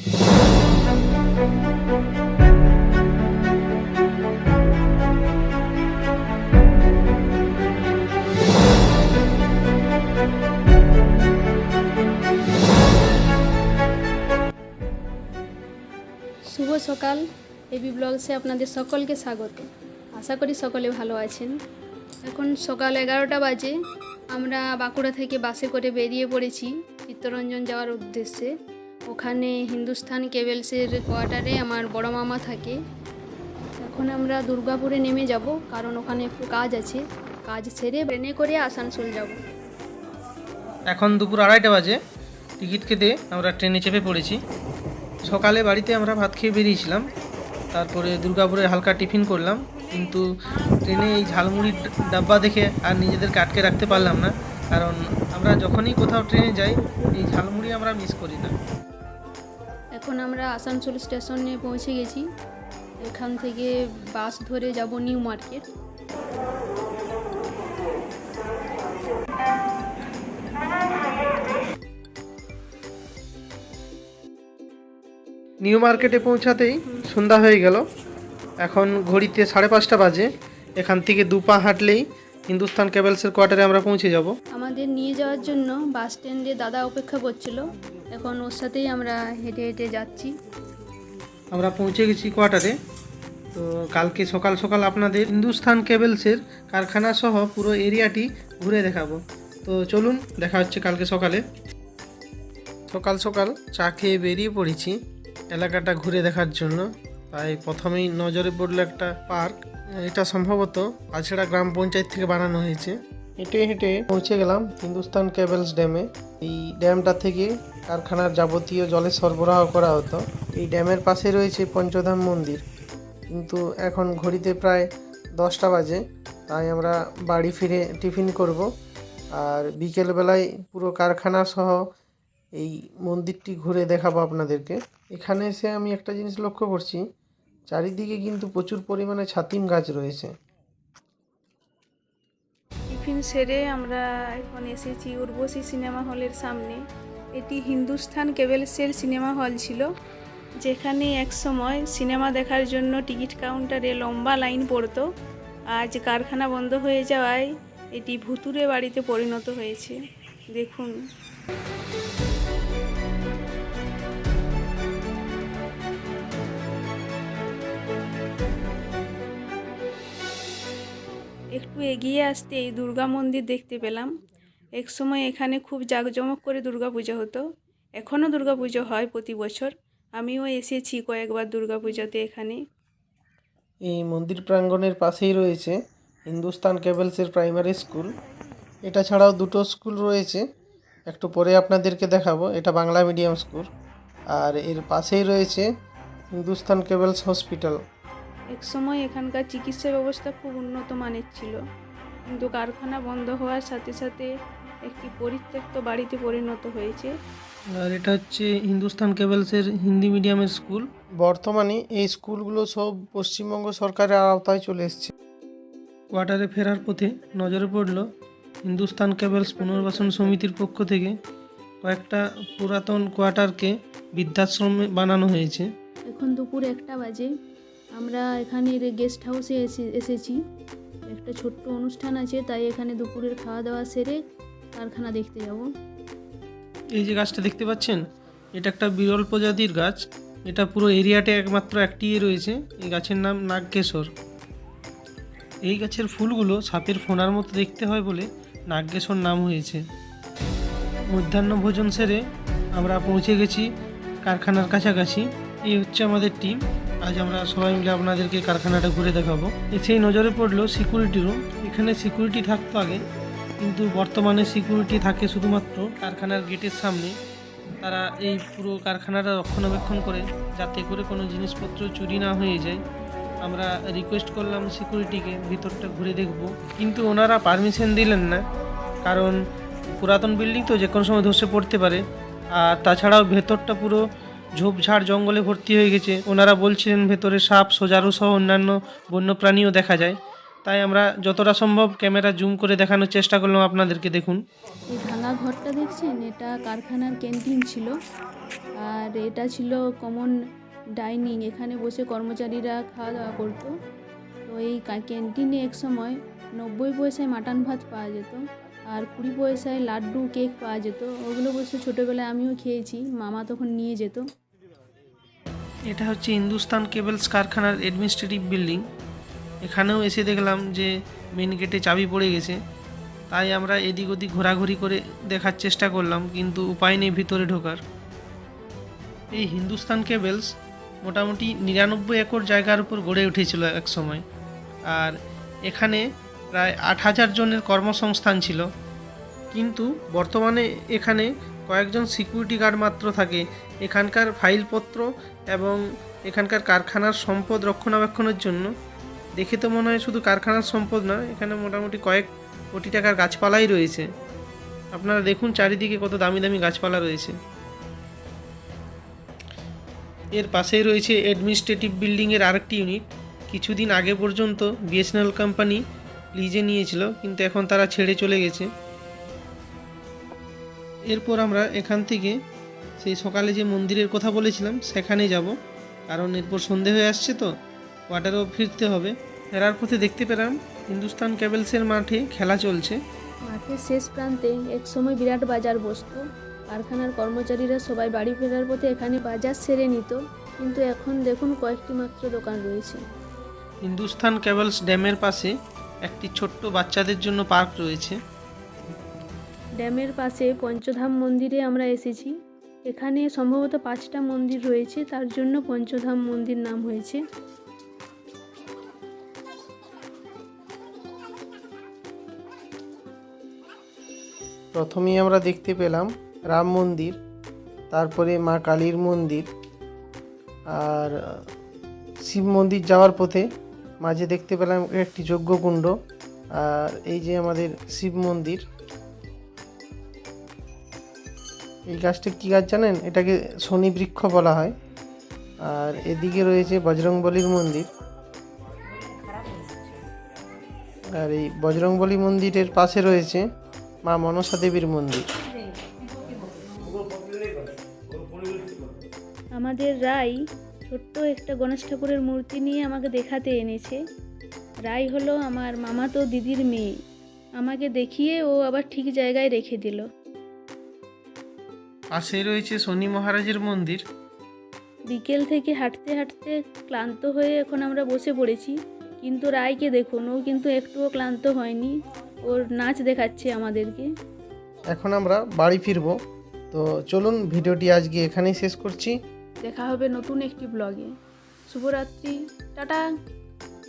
শুভ সকাল। এবি ব্লগসে আপনাদের সকলকে স্বাগত। আশা করি সকলে ভালো আছেন। এখন সকাল এগারোটা বাজে। আমরা বাঁকুড়া থেকে বাসে করে বেরিয়ে পড়েছি চিত্তরঞ্জন যাওয়ার উদ্দেশ্যে। ওখানে হিন্দুস্থান কেবেলসের কোয়ার্টারে আমার বড় মামা থাকে। এখন আমরা দুর্গাপুরে নেমে যাব, কারণ ওখানে একটু কাজ আছে। কাজ সেরে ট্রেনে করে আসানসোল যাব। এখন দুপুর আড়াইটা বাজে। টিকিট কেটে আমরা ট্রেনে চেপে পড়েছি। সকালে বাড়িতে আমরা ভাত খেয়ে বেরিয়েছিলাম। তারপরে দুর্গাপুরে হালকা টিফিন করলাম। কিন্তু ট্রেনে এই ঝালমুড়ির ডাব্বা দেখে আর নিজেদেরকে আটকে রাখতে পারলাম না। কারণ আমরা যখনই কোথাও ট্রেনে যাই, এই ঝালমুড়ি আমরা মিস করি না। এখন আমরা আসানসোল স্টেশনে পৌঁছে গেছি। এখান থেকে বাস ধরে যাব নিউ মার্কেট। নিউ মার্কেটে পৌঁছাতেই সন্ধ্যা হয়ে গেল। এখন ঘড়িতে সাড়ে পাঁচটা বাজে। এখান থেকে দু পা হাঁটলেই হিন্দুস্তান কেবলসের কোয়ার্টারে আমরা পৌঁছে যাব। আমাদের নিয়ে যাওয়ার জন্য বাস স্ট্যান্ডে দাদা অপেক্ষা করছিল। এখন ওর সাথেই আমরা হেঁটে হেঁটে যাচ্ছি। আমরা পৌঁছে গেছি কোয়ার্টারে। তো কালকে সকাল সকাল আপনাদের হিন্দুস্থান কেবলসের কারখানা সহ পুরো এরিয়াটি ঘুরে দেখাবো। তো চলুন, দেখা হচ্ছে কালকে সকালে। সকাল সকাল চা খেয়ে বেরিয়ে পড়েছি এলাকাটা ঘুরে দেখার জন্য। তাই প্রথমেই নজরে পড়ল একটা পার্ক। এটা সম্ভবত আছড়া গ্রাম পঞ্চায়েত থেকে বানানো হয়েছে। হেঁটে হেঁটে পৌঁছে গেলাম হিন্দুস্তান কেবলস ড্যামে। এই ড্যামটা থেকে কারখানার যাবতীয় জলের সরবরাহ করা হতো। এই ড্যামের পাশে রয়েছে পঞ্চধাম মন্দির। কিন্তু এখন ঘড়িতে প্রায় দশটা বাজে, তাই আমরা বাড়ি ফিরে টিফিন করব। আর বিকেলবেলায় পুরো কারখানা সহ এই মন্দিরটি ঘুরে দেখাবো আপনাদেরকে। এখানে এসে আমি একটা জিনিস লক্ষ্য করছি, চারিদিকে কিন্তু প্রচুর পরিমাণে ছাতিম গাছ রয়েছে। সেরে আমরা এখন এসেছি, উর্বশী সিনেমা হলের সামনে। এটি হিন্দুস্থান কেবেলসের সিনেমা হল ছিল, যেখানে এক সময় সিনেমা দেখার জন্য টিকিট কাউন্টারে লম্বা লাইন পড়ত। আজ কারখানা বন্ধ হয়ে যাওয়ায় এটি ভুতুরে বাড়িতে পরিণত হয়েছে। দেখুন। একটু এগিয়ে আসতেই দুর্গা মন্দির দেখতে পেলাম। এক সময় এখানে খুব জাঁকজমক করে দুর্গা পুজো হতো। এখনও দুর্গা পুজো হয় প্রতি বছর। আমিও এসেছি কয়েকবার দুর্গা পুজোতে এখানে। এই মন্দির প্রাঙ্গণের পাশেই রয়েছে হিন্দুস্তান কেবলসের প্রাইমারি স্কুল। এটা ছাড়াও দুটো স্কুল রয়েছে। একটু পরে আপনাদেরকে দেখাবো। এটা বাংলা মিডিয়াম স্কুল। আর এর পাশেই রয়েছে হিন্দুস্তান কেবলস হসপিটাল। এক সময় এখানকার চিকিৎসা ব্যবস্থা খুব উন্নত মানের ছিল। কিন্তু কারখানা বন্ধ হওয়ার সাথে সাথে একটি পরিত্যক্ত বাড়িতে পরিণত হয়েছে। আর এটা হচ্ছে হিন্দুস্তান কেবলসের হিন্দি মিডিয়ামের স্কুল। বর্তমানে এই স্কুলগুলো সব পশ্চিমবঙ্গ সরকারের আওতায় চলে এসছে। কোয়ার্টারে ফেরার পথে নজরে পড়ল হিন্দুস্তান কেবলস পুনর্বাসন সমিতির পক্ষ থেকে কয়েকটা পুরাতন কোয়ার্টারকে বৃদ্ধাশ্রমে বানানো হয়েছে। এখন দুপুর একটা বাজে। আমরা এখানের গেস্ট হাউসে এসে, এসেছি। একটা ছোট্ট অনুষ্ঠান আছে, তাই এখানে দুপুরের খাওয়া দাওয়া সেরে কারখানা দেখতে যাব। এই যে গাছটা দেখতে পাচ্ছেন, এটা একটা বিরল প্রজাতির গাছ। এটা পুরো এরিয়াতে একমাত্র একটিই রয়েছে, এই গাছের নাম নাগকেশর। এই গাছের ফুলগুলো সাপের ফোনার মতো দেখতে হয় বলে নাগকেশর নাম হয়েছে। মধ্যাহ্ন ভোজন সেরে আমরা পৌঁছে গেছি কারখানার কাছাকাছি। এই হচ্ছে আমাদের টিম আজ আমরা সবাই মিলে আপনাদেরকে কারখানাটা ঘুরে দেখাবো। এসেই নজরে পড়ল সিকিউরিটি রুম এখানে সিকিউরিটি থাকতো আগে, কিন্তু বর্তমানে সিকিউরিটি থাকে শুধুমাত্র কারখানার গেটের সামনে। তারা এই পুরো কারখানাটা রক্ষণাবেক্ষণ করে, যাতে করে কোনো জিনিসপত্র চুরি না হয়ে যায়। আমরা রিকোয়েস্ট করলাম সিকিউরিটিকে ভিতরটা ঘুরে দেখব। কিন্তু ওনারা পারমিশন দিলেন না, কারণ পুরাতন বিল্ডিং তো যে কোনো সময় ধসে পড়তে পারে। আর তাছাড়াও ভেতরটা পুরো ঝোপঝাড় জঙ্গলে ভর্তি হয়ে গেছে। ওনারা বলছিলেন, ভেতরে সাপ, সোজারু সহ অন্যান্য বন্যপ্রাণীও দেখা যায়। তাই আমরা যতটা সম্ভব ক্যামেরা জুম করে দেখানোর চেষ্টা করলাম আপনাদেরকে, দেখুন। এই ভাঙা ঘরটা দেখছেন? এটা কারখানার ক্যান্টিন ছিল। আর এটা ছিল কমন ডাইনিং। এখানে বসে কর্মচারীরা খাওয়া দাওয়া করতো। তো এই ক্যান্টিনে এক সময় নব্বই পয়সায় মাটন ভাত পাওয়া যেত। আর কুড়ি পয়সায় লাড্ডু, কেক পাওয়া যেত। ওগুলো বসে ছোটোবেলায় আমিও খেয়েছি, মামা তখন নিয়ে যেত। এটা হচ্ছে হিন্দুস্তান কেবলস কারখানার অ্যাডমিনিস্ট্রেটিভ বিল্ডিং। এখানেও এসে দেখলাম যে মেন গেটে চাবি পড়ে গেছে। তাই আমরা এদিক ওদিক ঘোরাঘুরি করে দেখার চেষ্টা করলাম, কিন্তু উপায় নেই ভিতরে ঢোকার। এই হিন্দুস্তান কেবলস মোটামুটি নিরানব্বই একর জায়গার উপর গড়ে উঠেছিল এক সময়। আর এখানে প্রায় আট হাজার জনের কর্মসংস্থান ছিল। কিন্তু বর্তমানে এখানে কয়েকজন সিকিউরিটি গার্ড মাত্র থাকে। এখানকার ফাইলপত্র এবং এখানকার কারখানার সম্পদ রক্ষণাবেক্ষণের জন্য। দেখে তো মনে হয় শুধু কারখানার সম্পদ না এখানে মোটামুটি কয়েক কোটি টাকার গাছপালাই রয়েছে। আপনারা দেখুন চারিদিকে কত দামি দামি গাছপালা রয়েছে। এর পাশেই রয়েছে অ্যাডমিনিস্ট্রেটিভ বিল্ডিংয়ের আরেকটি ইউনিট কিছুদিন আগে পর্যন্ত বিএসএনএল কোম্পানি লিজে নিয়েছিল কিন্তু এখন তারা ছেড়ে চলে গেছে। এরপর আমরা এখান থেকে সেই সকালে যে মন্দিরের কথা বলেছিলাম সেখানে যাব। কারণ এরপর সন্ধে হয়ে আসছে তো কোয়ার্টারেও ফিরতে হবে। ফেরার পথে দেখতে পেলাম হিন্দুস্তান ক্যাবেলসের মাঠে খেলা চলছে। মাঠের শেষ প্রান্তে এক সময় বিরাট বাজার বসতো। কারখানার কর্মচারীরা সবাই বাড়ি ফেরার পথে এখানে বাজার সেরে নিত। কিন্তু এখন দেখুন কয়েকটি মাত্র দোকান রয়েছে। হিন্দুস্তান ক্যাবেলস ড্যামের পাশে একটি ছোট্ট বাচ্চাদের জন্য পার্ক রয়েছে। ড্যামের পাশে পঞ্চধাম মন্দিরে আমরা এসেছি। এখানে সম্ভবত পাঁচটা মন্দির রয়েছে তার জন্য পঞ্চধাম মন্দির নাম হয়েছে। প্রথমেই আমরা দেখতে পেলাম রাম মন্দির তারপরে মা কালীর মন্দির আর শিব মন্দির যাওয়ার পথে মাঝে দেখতে পেলাম একটি যজ্ঞকুণ্ড আর এই যে আমাদের শিব মন্দির। এই গাছটা কী গাছ জানেন? এটাকে শনি বৃক্ষ বলা হয়। আর এদিকে রয়েছে বজরংবলীর মন্দির। আর এই বজরংবলী মন্দিরের পাশে রয়েছে মা মনসা দেবীর মন্দির। আমাদের রাই ছোট্ট একটা গণেশ ঠাকুরের মূর্তি নিয়ে আমাকে দেখাতে এনেছে। রাই হলো আমার মামা তো দিদির মেয়ে। আমাকে দেখিয়ে ও আবার ঠিক জায়গায় রেখে দিল। পাশে রয়েছে শনি মহারাজের মন্দির। বিকেল থেকে হাঁটতে হাঁটতে ক্লান্ত হয়ে এখন আমরা বসে পড়েছি। কিন্তু রায়কে দেখুন ও কিন্তু একটুও ক্লান্ত হয়নি। ওর নাচ দেখাচ্ছে আমাদেরকে। এখন আমরা বাড়ি ফিরবো। তো চলুন ভিডিওটি আজকে এখানেই শেষ করছি। দেখা হবে নতুন একটি ব্লগে। শুভরাত্রি টাটা।